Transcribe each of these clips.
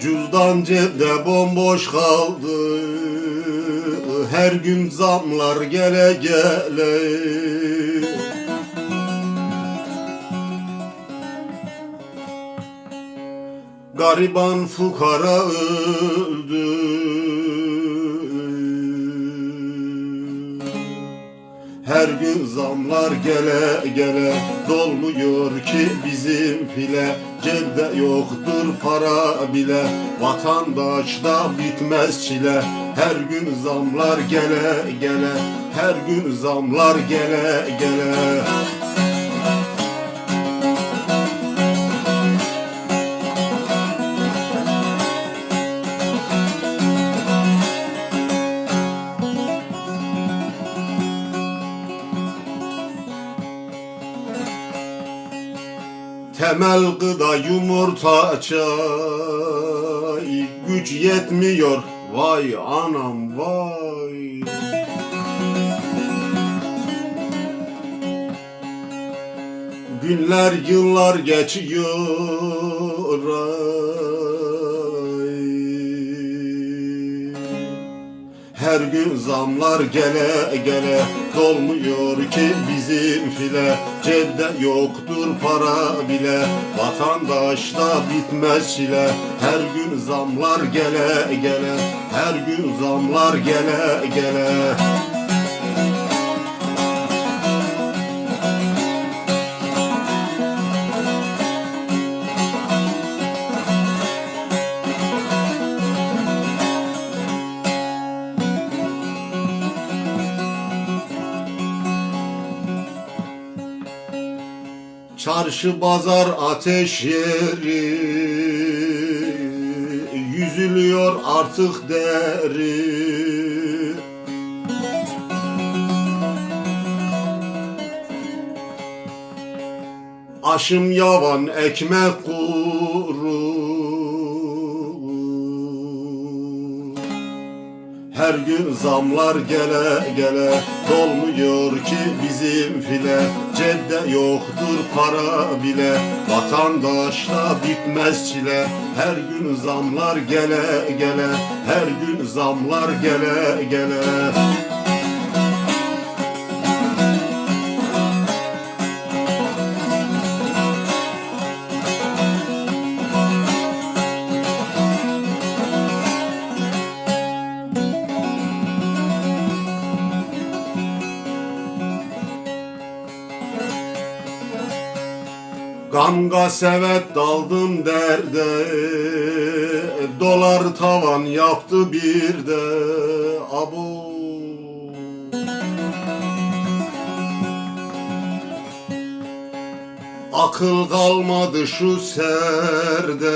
Cüzdan cepte bomboş kaldı. Her gün zamlar gele gele. Gariban fukara öldü Her gün zamlar gele gele Dolmuyor ki bizim file. Cebde yoktur para bile Vatandaşta bitmez çile. Her gün zamlar gele gele Her gün zamlar gele gele Temel gıda yumurta çay. Güç yetmiyor. Vay anam vay. Günler yıllar geçiyor Her gün zamlar gele gele. Dolmuyor ki bizim file Cebde yoktur para bile. Vatandaşta bitmez çile Her gün zamlar gele gele. Her gün zamlar gele gele Çarşı pazar ateş yeri Yüzülüyor artık deri. Aşım yavan ekmek kuru Her gün zamlar gele gele. Dolmuyor ki bizim file. Cebde yoktur para bile. Vatandaşta bitmez çile. Her gün zamlar gele gele. Her gün zamlar gele gele Ganga sevet daldım derde Dolar tavan yaptı bir de Abu. Akıl kalmadı şu serde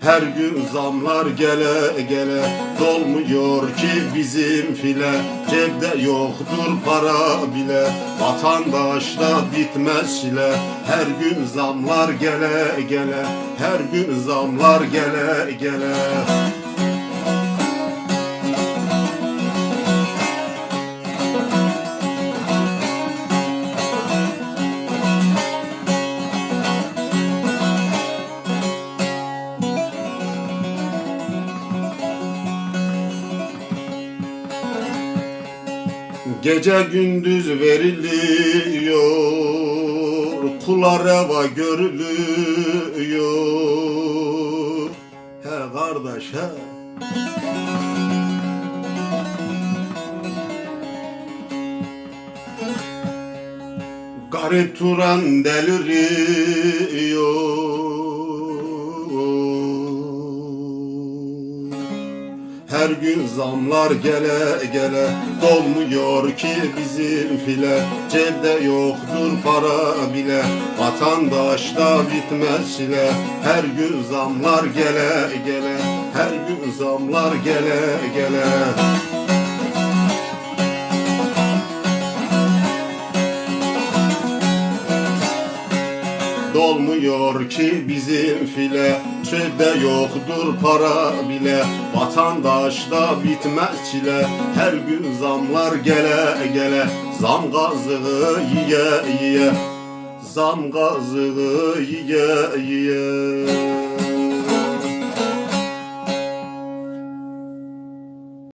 Her gün zamlar gele gele Dolmuyor ki bizim file. Cebde yoktur para bile Vatandaşta bitmez çile Her gün zamlar gele gele Her gün zamlar gele gele Gece gündüz veriliyor Kula reva görülüyor. He kardeş he. Garip Turan deliriyor her gün zamlar gele gele Dolmuyor ki bizim file. Cebde yoktur para bile Vatandaşta bitmez çile Her gün zamlar gele gele Her gün zamlar gele gele Dolmuyor ki bizim file. Çölde yoktur para bile Vatandaşta bitmez çile. Her gün zamlar gele gele Zam gazığı yiye yiye. Zam gazını yiye yiye